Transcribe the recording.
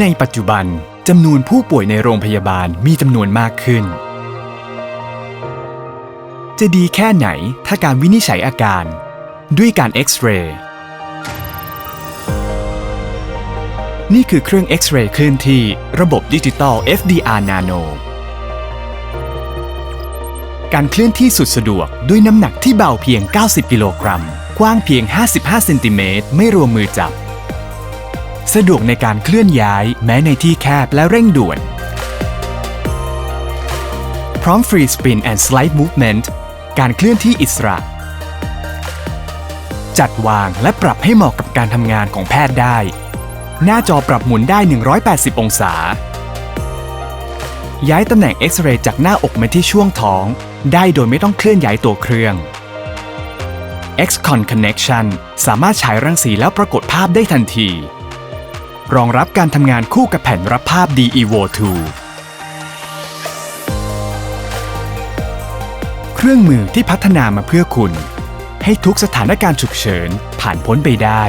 ในปัจจุบันจำนวนผู้ป่วยในโรงพยาบาลมีจำนวนมากขึ้น จะดีแค่ไหนถ้าการวินิจฉัยอาการ ด้วยการเอ็กซเรย์นี่คือเครื่องเอ็กซเรย์เคลื่อนที่ระบบดิจิตอล FDR Nano การเคลื่อนที่สุดสะดวกด้วยน้ำหนักที่เบาเพียง 90 กิโลกรัม กว้างเพียง 55 เซนติเมตร ไม่รวมมือจับ สะดวกในการเคลื่อนย้าย แม้ในที่แคบและเร่งด่วน พร้อม Free Spin and Slide Movement การเคลื่อนที่อิสระ จัดวางและปรับให้เหมาะกับการทำงานของแพทย์ได้ หน้าจอปรับหมุนได้ 180 องศา ย้ายตำแหน่งเอ็กซเรย์จากหน้าอกมาที่ช่วงท้อง ได้โดยไม่ต้องเคลื่อนย้ายตัวเครื่อง XCon Connection สามารถฉายรังสีแล้วปรากฏภาพได้ทันที รองรับการทำงานคู่กับแผ่นรับภาพ DEVO 2 เครื่องมือที่พัฒนามาเพื่อคุณ ให้ทุกสถานการณ์ฉุกเฉินผ่านพ้นไปได้